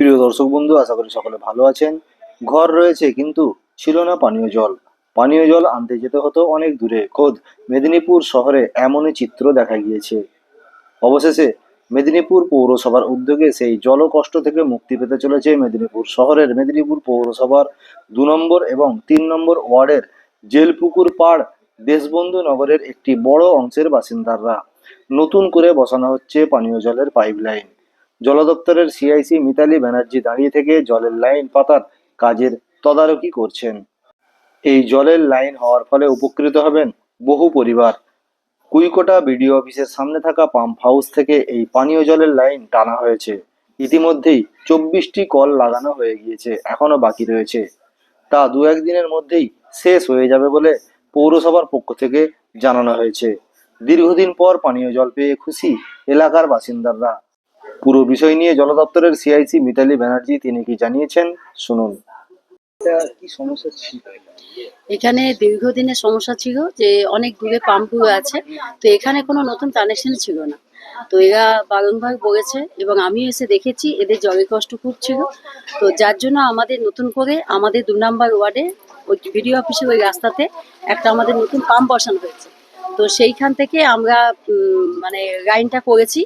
প্রিয় দর্শক বন্ধু, আশা করি সকলে ভালো আছেন। ঘর রয়েছে কিন্তু ছিল না পানীয় জল। পানীয় জল আনতে যেতে হতো অনেক দূরে। খোদ মেদিনীপুর শহরে এমনই চিত্র দেখা গিয়েছে। অবশেষে মেদিনীপুর পৌরসভার উদ্যোগে সেই জল কষ্ট থেকে মুক্তি পেতে চলেছে মেদিনীপুর শহরের মেদিনীপুর পৌরসভার দু নম্বর এবং তিন নম্বর ওয়ার্ডের জেলপুকুর পাড় দেশবন্ধু নগরের একটি বড় অংশের বাসিন্দারা। নতুন করে বসানো হচ্ছে পানীয় জলের পাইপলাইন। জল দপ্তরের সিআইসি মিতালি ব্যানার্জি দাঁড়িয়ে থেকে জলের লাইন পাতার কাজের তদারকি করছেন। এই জলের লাইন হওয়ার ফলে উপকৃত হবেন বহু পরিবার। কুইকোটা বিডিও অফিসের সামনে থাকা পাম্প হাউস থেকে এই পানীয় জলের লাইন টানা হয়েছে। ইতিমধ্যেই চব্বিশটি কল লাগানো হয়ে গিয়েছে, এখনও বাকি রয়েছে। তা দু একদিনের মধ্যেই শেষ হয়ে যাবে বলে পৌরসভার পক্ষ থেকে জানানো হয়েছে। দীর্ঘদিন পর পানীয় জল পেয়ে খুশি এলাকার বাসিন্দারা। পুরো বিষয় নিয়ে জল দপ্তরের সিআইসি মিতালি ব্যানার্জি তিনি কি জানিয়েছেন শুনুন। কি সমস্যা ছিল? এখানে দীর্ঘদিনের সমস্যা ছিল যে অনেক দূরে পাম্পগুলো আছে তো এখানে কোনো নতুন কানেকশন ছিল না। তো এরা বারংবার বলেছে এবং আমি এসে দেখেছি এদের জলের কষ্ট খুব ছিল। তো যার জন্য আমাদের নতুন করে আমাদের দু নম্বর ওয়ার্ডে ওই ভিডিও অফিসের ওই রাস্তাতে একটা আমাদের নতুন পাম্প বসানো হয়েছে। তো সেইখান থেকে আমরা উম, মানে লাইনটা করেছি।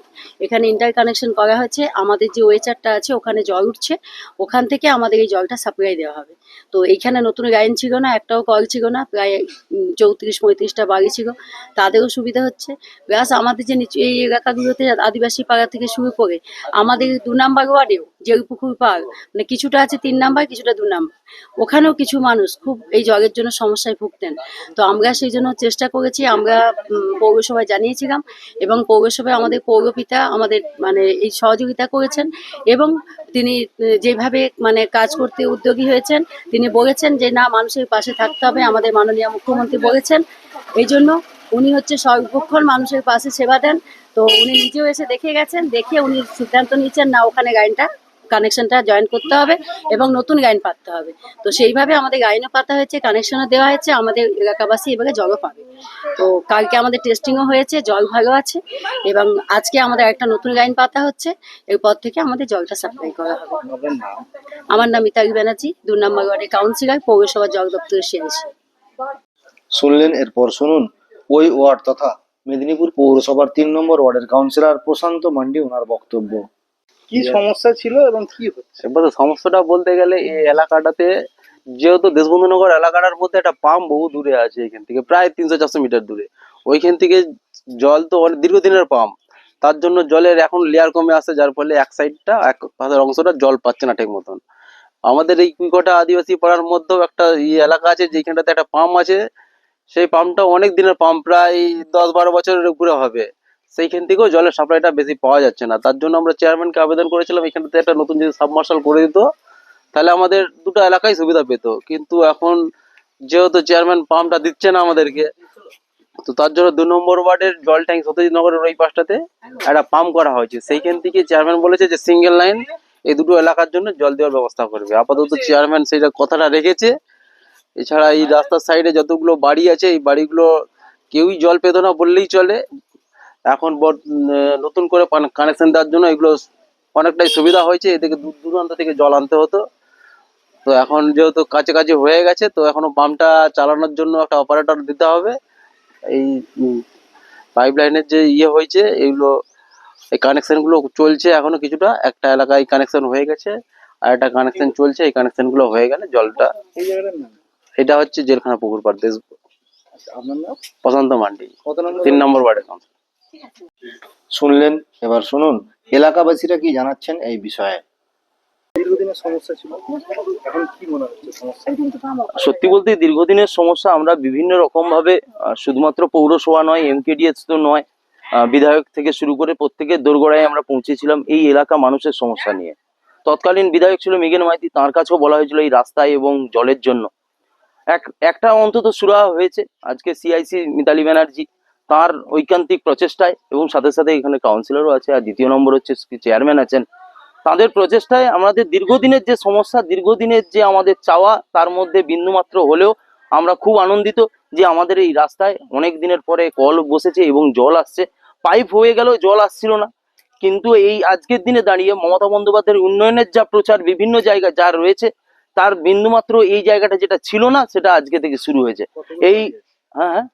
এখানে ইন্টার কানেকশন করা হয়েছে। আমাদের যে ওয়েচারটা আছে, ওখানে জল উঠছে। ওখান থেকে আমাদের এই জলটা সাপ্লাই দেওয়া হবে। তো এইখানে নতুন লাইন ছিল না, একটাও কল ছিল না, প্রায় চৌত্রিশ, পঁয়ত্রিশটা বাড়ি ছিল। তাদেরও সুবিধা হচ্ছে। প্লাস আমাদের যে নিচু, এই এলাকাগুলোতে আদিবাসী পাড়া থেকে শুরু করে, আমাদের দু নাম্বার ওয়ার্ডেও জেলপুকুর পাড় মানে কিছুটা আছে তিন নাম্বার কিছুটা দু নাম্বার ওখানেও কিছু মানুষ খুব এই জলের জন্য সমস্যায় ভুগতেন। তো আমরা সেই জন্য চেষ্টা করেছি, আমরা পৌরসভায় জানিয়েছিলাম। এবং পৌরসভায় আমাদের পৌরপিতা আমাদের মানে এই সহযোগিতা করেছেন এবং তিনি যেভাবে মানে কাজ করতে উদ্যোগী হয়েছেন, তিনি বলেছেন যে না, মানুষের পাশে থাকতে হবে, আমাদের মাননীয় মুখ্যমন্ত্রী বলেছেন। এই জন্য উনি হচ্ছে সর্বক্ষণ মানুষের পাশে সেবা দেন। তো উনি নিজেও এসে দেখে গেছেন, দেখে উনি সিদ্ধান্ত নিয়েছেন, না, ওখানে গাইনটা কানেকশনটা জয়েন করতে হবে এবং নতুন গাইন পাততে হবে। তো সেইভাবে আমাদের গাইনও পাতা হয়েছে কানেকশনও দেওয়া হয়েছে আমাদের এলাকাবাসী এবারে জলও পাবে। তো কালকে আমাদের টেস্টিংও হয়েছে জল ভালো আছে এবং আজকে আমাদের একটা নতুন গাইন পাতা হচ্ছে এরপর থেকে আমাদের জলটা সাপ্লাই করা হবে। আমার নাম মিতালি ব্যানার্জি দু নম্বর ওয়ার্ডের কাউন্সিলর পৌরসভা জল দপ্তরের সিআইসি শুনলেন এরপর শুনুন ওই ওয়ার্ড তথা মেদিনীপুর পৌরসভার তিন নম্বর ওয়ার্ডের কাউন্সিলর প্রশান্ত মান্ডি ওনার বক্তব্য। কি সমস্যা ছিল এবং কি হচ্ছে? এবারে সমস্যাটা বলতে গেলে এই এলাকাটাতে যেহেতু দেশবন্ধুনগর এলাকাটার মধ্যে একটা পাম্প বহু দূরে আছে এখান থেকে প্রায় তিনশো চারশো মিটার দূরে। ওইখান থেকে জল তো অনেক দীর্ঘদিনের পাম্প। তার জন্য জলের এখন লেয়ার কমে আসে যার ফলে এক সাইডটা এক পাশের অংশটা জল পাচ্ছে না ঠিক মতন। আমাদের এই কুইকটা আদিবাসী পাড়ার মধ্যেও একটা ই এলাকা আছে যেখানটাতে একটা পাম্প আছে। সেই পাম্পটা অনেক দিনের পাম্প প্রায় দশ বারো বছরের উপরে হবে। সেইখান থেকেও জলের সাপ্লাইটা বেশি পাওয়া যাচ্ছে না। তার জন্য আমরা চেয়ারম্যানকে আবেদন করেছিলাম এখানটাতে একটা নতুন যদি সাবমার্শাল করে দিত তাহলে আমাদের দুটো এলাকায় সুবিধা পেত। কিন্তু এখন যেহেতু চেয়ারম্যান পাম্পটা দিচ্ছে না আমাদেরকে তো তার জন্য দু নম্বর ওয়ার্ডের জল ট্যাঙ্ক সতীশনগরের ওই পাশটাতে একটা পাম্প করা হয়েছে। সেইখান থেকে চেয়ারম্যান বলেছে যে সিঙ্গেল লাইন এই দুটো এলাকার জন্য জল দেওয়ার ব্যবস্থা করবে। আপাতত চেয়ারম্যান সেইটা কথাটা রেখেছে। এছাড়া এই রাস্তার সাইডে যতগুলো বাড়ি আছে এই বাড়িগুলো কেউই জল পেত না বললেই চলে। এখন নতুন করে কানেকশন দেওয়ার জন্য এগুলো অনেকটাই সুবিধা হয়েছে। এদিকে দূর দূরান্ত থেকে জল আনতে হতো। তো এখন যেহেতু কাছাকাছি হয়ে গেছে তো এখনও পাম্পটা চালানোর জন্য একটা অপারেটর দিতে হবে। এই পাইপ লাইনের যে ইয়ে হয়েছে এগুলো এই কানেকশনগুলো চলছে এখনও কিছুটা। একটা এলাকায় কানেকশন হয়ে গেছে আর একটা কানেকশন চলছে এই কানেকশনগুলো হয়ে গেলে জলটা এটা হচ্ছে জেলখানা পুকুর পাড় দেশ আচ্ছা, প্রশান্ত মান্ডি। তিন নম্বর ওয়ার্ডের কাউন্সিলর শুনলেন? এবার শুনুন এলাকাবাসীরা কি জানাচ্ছেন এই বিষয়ে? দীর্ঘদিনের সমস্যা ছিল। এখন কি মনে হচ্ছে সমস্যা? সত্যি বলতে দীর্ঘদিনের সমস্যা আমরা বিভিন্ন রকম ভাবে শুধুমাত্র পৌরসভা নয় এমকেডিএস তো নয় বিধায়ক থেকে শুরু করে প্রত্যেকের দোরগোড়ায় আমরা পৌঁছেছিলাম এই এলাকা মানুষের সমস্যা নিয়ে। তৎকালীন বিধায়ক ছিল মিগেন মাইতি তার কাছেও বলা হয়েছিল এই রাস্তায় এবং জলের জন্য। এক একটা অন্তত সুরাহা হয়েছে। আজকে সিআইসি মিতালি ব্যানার্জি তার ঐকান্তিক প্রচেষ্টায় এবং সাথে সাথে এখানে কাউন্সিলরও আছে আর দ্বিতীয় নম্বর হচ্ছে চেয়ারম্যান আছেন। তাদের প্রচেষ্টায় আমাদের দীর্ঘদিনের যে সমস্যা দীর্ঘদিনের যে আমাদের চাওয়া তার মধ্যে বিন্দুমাত্র হলেও আমরা খুব আনন্দিত যে আমাদের এই রাস্তায় অনেক দিনের পরে কল বসেছে এবং জল আসছে। পাইপ হয়ে গেল জল আসছিল না। কিন্তু এই আজকের দিনে দাঁড়িয়ে মমতা বন্দ্যোপাধ্যায়ের উন্নয়নের যা প্রচার বিভিন্ন জায়গা যা রয়েছে তার বিন্দুমাত্র এই জায়গাটা যেটা ছিল না সেটা আজকে থেকে শুরু হয়েছে। এই হ্যাঁ হ্যাঁ।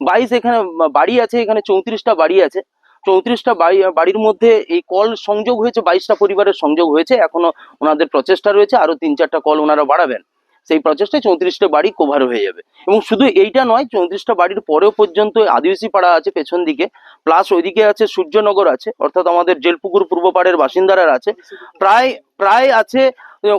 বাইশ এখানে, বাড়ি আছে, এখানে চৌত্রিশটা বাড়ি আছে। চৌত্রিশটা বাড়ি, বাড়ির মধ্যে এই কল সংযোগ হয়েছে, বাইশটা পরিবারের সংযোগ হয়েছে, এখনও ওনাদের প্রচেষ্টা রয়েছে আরও তিন চারটা কল ওনারা বাড়াবেন। সেই প্রচেষ্টায় চৌত্রিশটা বাড়ি কভার হয়ে যাবে। এবং শুধু এইটা নয়, চৌত্রিশটা বাড়ির পরেও পর্যন্ত আদিবাসী পাড়া আছে পেছন দিকে প্লাস ওইদিকে আছে সূর্যনগর আছে, অর্থাৎ আমাদের জেলপুকুর পূর্ব পাড়ের বাসিন্দারা আছে। প্রায় প্রায় আছে,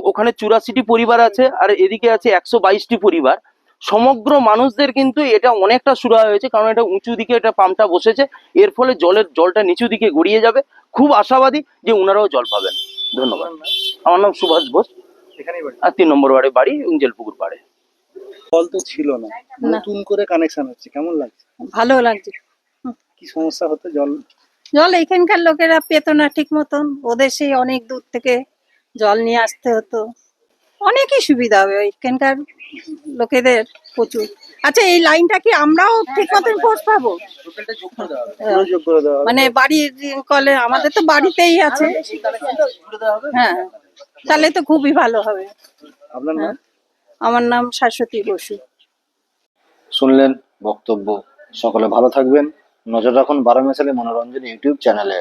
ওখানে চুরাশিটি পরিবার আছে, আর এদিকে আছে একশো বাইশটি পরিবার। সমগ্র মানুষদের কিন্তু এটা অনেকটা সুরা হয়েছে কারণ এটা উঁচু দিকে এটা পাম্পটা বসেছে এর ফলে জলের জলটা নিচু দিকে গড়িয়ে যাবে। খুব আশাবাদী যে ওনারাও জল পাবেন। ধন্যবাদ। আমার নাম সুভাষ ঘোষ এখানেই বাড়ি। আর তিন নম্বর বাড়ি বাড়ি এবং জেলপুকুর পাড়ে। জল তো ছিল না। নতুন করে কানেকশন হচ্ছে কেমন লাগছে? ভালো লাগছে। কি সমস্যা হতো জল? জল এখানকার লোকেরা পেত না ঠিক মতন। ওদের সেই অনেক দূর থেকে জল নিয়ে আসতে হতো। অনেকই সুবিধা হবে এখানকার লোকেদের প্রচুর। আচ্ছা এই লাইনটা কি আমরাও ঠিক মতন পৌঁছ পাবো? হবে। মানে বাড়ির কলে আমাদের তো বাড়িতেই আছে। হ্যাঁ তাহলে তো খুবই ভালো হবে। আমার নাম শাশ্বতী বসু। শুনলেন বক্তব্য। সকলে ভালো থাকবেন। নজর রাখুন বারো মেশালি মনোরঞ্জন ইউটিউব চ্যানেলে।